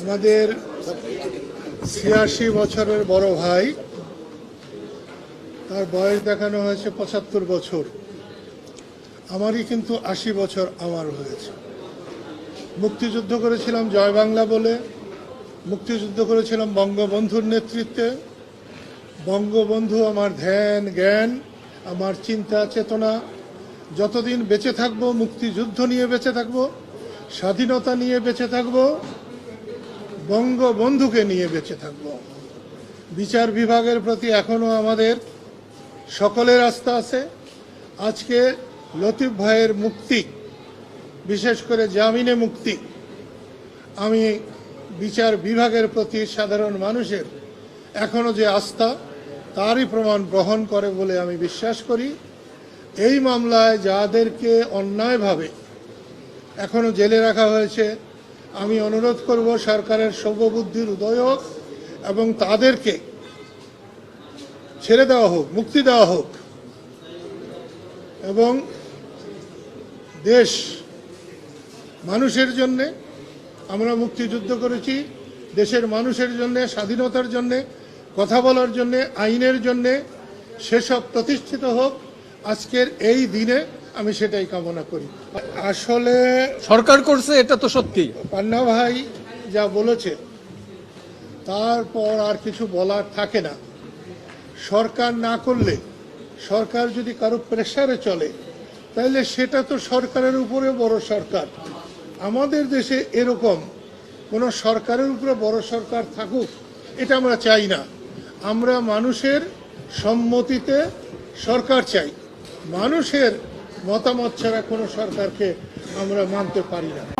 আমাদের ছিয়াশি বছরের বড় ভাই, তার বয়স দেখানো হয়েছে পঁচাত্তর বছর। আমারই কিন্তু আশি বছর আমার হয়েছে। মুক্তিযুদ্ধ করেছিলাম জয় বাংলা বলে, মুক্তিযুদ্ধ করেছিলাম বঙ্গবন্ধুর নেতৃত্বে। বঙ্গবন্ধু আমার ধ্যান, জ্ঞান, আমার চিন্তা, চেতনা। যতদিন বেঁচে থাকব, মুক্তিযুদ্ধ নিয়ে বেঁচে থাকব, স্বাধীনতা নিয়ে বেঁচে থাকব বঙ্গবন্ধুকে নিয়ে বেঁচে থাকব। বিচার বিভাগের প্রতি এখনও আমাদের সকলের আস্থা আছে। আজকে লতিফ ভাইয়ের মুক্তি, বিশেষ করে জামিনে মুক্তি, আমি বিচার বিভাগের প্রতি সাধারণ মানুষের এখনও যে আস্থা, তারই প্রমাণ গ্রহণ করে বলে আমি বিশ্বাস করি। এই মামলায় যাদেরকে অন্যায়ভাবে এখনও জেলে রাখা হয়েছে আমি অনুরোধ করব সরকারের সর্ববুদ্ধির উদয় হোক এবং তাদেরকে ছেড়ে দেওয়া হোক, মুক্তি দেওয়া হোক এবং দেশ মানুষের জন্যে আমরা মুক্তিযুদ্ধ করেছি, দেশের মানুষের জন্যে, স্বাধীনতার জন্যে, কথা বলার জন্যে, আইনের জন্যে, সেসব প্রতিষ্ঠিত হোক, আজকের এই দিনে আমি সেটাই কামনা করি। আসলে সরকার করছে এটা তো সত্যি। পান্না ভাই যা বলেছে তারপর আর কিছু বলার থাকে না। সরকার না করলে সরকার যদি কারও প্রেসারে চলে তাহলে সেটা তো সরকারের উপরে বড় সরকার। আমাদের দেশে এরকম কোনো সরকারের উপরে বড় সরকার থাকুক এটা আমরা চাই না। আমরা মানুষের সম্মতিতে সরকার চাই। মানুষের মতামত ছাড়া কোনো সরকারকে আমরা মানতে পারি না।